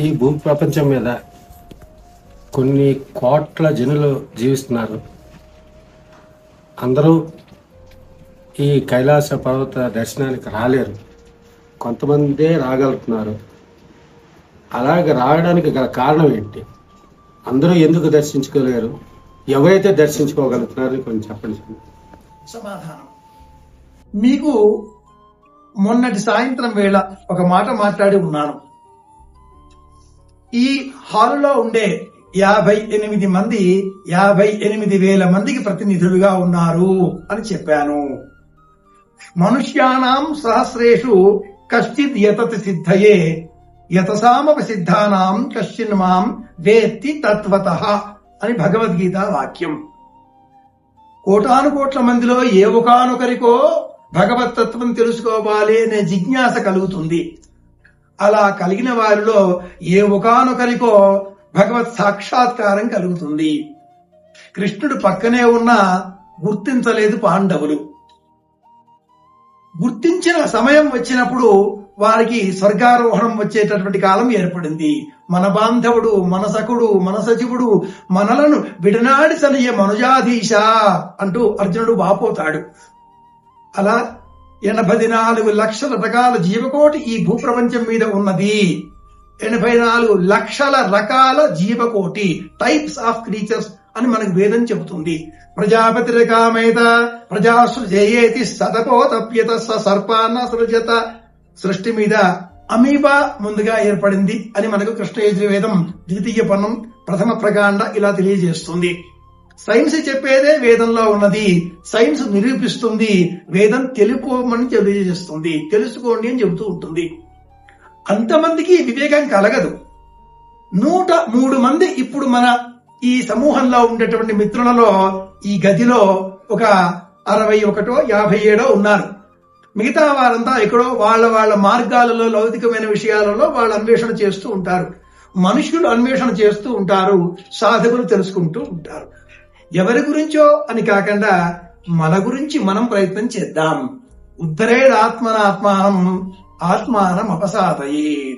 ఈ భూ ప్రపంచం మీద కొన్ని కోట్ల జనులు జీవిస్తున్నారు. అందరూ ఈ కైలాస పర్వత దర్శనానికి రాలేరు. కొంతమందే రాగలుగుతున్నారు. అలాగే రావడానికి గల కారణం ఏంటి? అందరూ ఎందుకు దర్శించుకోలేరు? ఎవరైతే దర్శించుకోగలుగుతున్నారో కొంచెం చెప్పండి సమాధానం. మీకు మొన్నటి సాయంత్రం వేళ ఒక మాట మాట్లాడి ఉన్నాను. ఈ హాలులో ఉండే యాభై ఎనిమిది మంది యాభై ఎనిమిది వేల మందికి ప్రతినిధులుగా ఉన్నారు అని చెప్పాను. మనుష్యానాం సహస్రేషు కశ్చిత్ యతతి సిద్ధయే యతసామప సిద్ధానాం కశ్చిన్ మాం వేత్తి తత్వత అని భగవద్గీత వాక్యం. కోటాను కోట్ల మందిలో ఏ ఒకానొకరికో భగవతత్వం తెలుసుకోవాలి అనే జిజ్ఞాస కలుగుతుంది. అలా కలిగిన వారిలో ఏ ఒకానొకరికో భగవత్ సాక్షాత్కారం కలుగుతుంది. కృష్ణుడు పక్కనే ఉన్నా గుర్తించలేదు పాండవులు. గుర్తించిన సమయం వచ్చినప్పుడు వారికి స్వర్గారోహణం వచ్చేటటువంటి కాలం ఏర్పడింది. మన బాంధవుడు మనసకుడు మన సచివుడు మనలను విడనాడి సలియ మనుజాధీశ అంటూ అర్జునుడు వాపోతాడు. అలా ఎనభై నాలుగు లక్షల రకాల జీవకోటి ఈ భూప్రపంచం మీద ఉన్నది. ఎనభై నాలుగు లక్షల రకాల జీవకోటి టైప్స్ ఆఫ్ క్రీచర్స్ అని మనకు వేదం చెబుతుంది. ప్రజాపతి రకామేత ప్రజాసృజయేతి సతపో తప్యత స సర్పాన్న సృజత సృష్టి మీద అమీబా ముందుగా ఏర్పడింది అని మనకు కృష్ణ యజుర్వేదం ద్వితీయ పన్నం ప్రథమ ప్రకాండ ఇలా తెలియజేస్తుంది. సైన్స్ చెప్పేదే వేదంలో ఉన్నది. సైన్స్ నిరూపిస్తుంది. వేదం తెలుసుకోమని తెలియజేస్తుంది. తెలుసుకోండి అని చెబుతూ ఉంటుంది. అంతమందికి వివేకం కలగదు. నూట మూడు మంది ఇప్పుడు మన ఈ సమూహంలో ఉండేటువంటి మిత్రులలో ఈ గదిలో ఒక అరవై ఒకటో యాభై ఏడో ఉన్నారు. మిగతా వారంతా ఎక్కడో వాళ్ళ వాళ్ళ మార్గాలలో లౌకికమైన విషయాలలో వాళ్ళు అన్వేషణ చేస్తూ ఉంటారు. మనుషులు అన్వేషణ చేస్తూ ఉంటారు. సాధకులు తెలుసుకుంటూ ఉంటారు. ఎవరి గురించో అని కాకుండా మన గురించి మనం ప్రయత్నం చేద్దాం. ఉద్ధరేదాత్మనాత్మానం ఆత్మానం అపసాదయే.